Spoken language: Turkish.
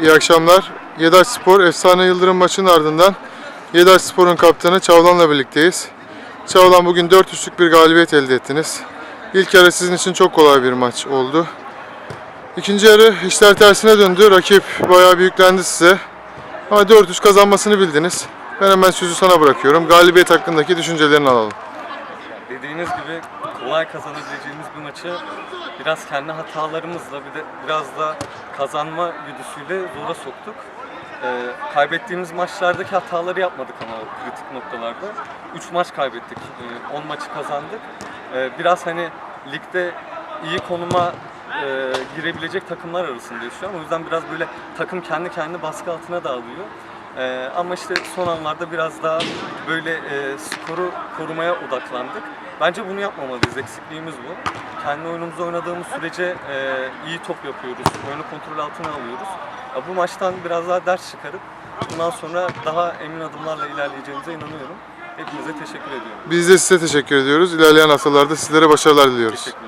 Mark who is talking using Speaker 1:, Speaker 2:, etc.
Speaker 1: İyi akşamlar. Yedaş Spor Efsane Yıldırım maçının ardından Yedaş Spor'un kaptanı Çavlan'la birlikteyiz. Çavlan bugün 4-3'lük bir galibiyet elde ettiniz. İlk yarı sizin için çok kolay bir maç oldu. İkinci yarı işler tersine döndü. Rakip bayağı büyüklendi size. Ama 4-3 kazanmasını bildiniz. Ben hemen sözü sana bırakıyorum. Galibiyet hakkındaki düşüncelerini alalım.
Speaker 2: Dediğiniz gibi kolay kazanabileceğimiz bir maçı biraz kendi hatalarımızla bir de biraz da kazanma güdüsüyle zora soktuk. Ee, kaybettiğimiz maçlardaki hataları yapmadık ama kritik noktalarda. 3 maç kaybettik, 10 maçı kazandık. Ee, biraz hani ligde iyi konuma e, girebilecek takımlar arasındayız şu an. O yüzden biraz böyle takım kendi kendine baskı altına da alıyor. Ee, ama işte son anlarda biraz daha böyle e, skoru korumaya odaklandık. Bence bunu yapmamalıyız. Eksikliğimiz bu. Kendi oyunumuzu oynadığımız sürece e, iyi top yapıyoruz. Oyunu kontrol altına alıyoruz. Ya, bu maçtan biraz daha ders çıkarıp bundan sonra daha emin adımlarla ilerleyeceğimize inanıyorum. Hepinize teşekkür ediyorum.
Speaker 1: Biz de size teşekkür ediyoruz. İlerleyen haftalarda sizlere başarılar diliyoruz.
Speaker 2: Teşekkür